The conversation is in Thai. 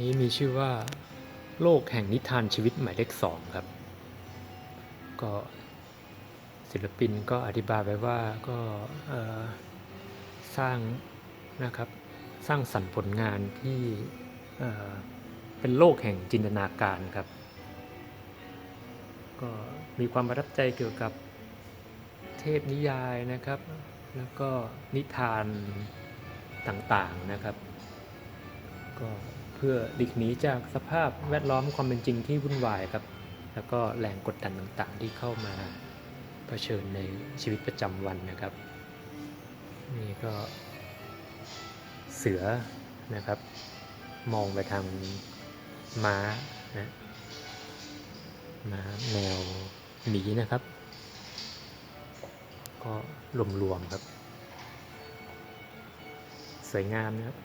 นี้มีชื่อว่า โลกแห่งนิทานชีวิตหมายเลขสองครับ ก็ศิลปินก็อธิบายไว้ว่าก็สร้างนะครับสร้างสรรค์ผลงานที่เป็นโลกแห่งจินตนาการครับ ก็มีความประทับใจเกี่ยวกับเทพนิยายนะครับ แล้วก็นิทานต่างๆนะครับ ก็ เพื่อหลีกหนีจากสภาพแวดล้อมความเป็นจริงที่วุ่นวายครับ แล้วก็แรงกดดันต่างๆ ที่เข้ามาเผชิญในชีวิตประจำวันนะครับ นี่ก็เสือนะครับ มองไปทางม้านะม้าแมวหมีนะครับ ก็รวมๆครับ สวยงามนะครับ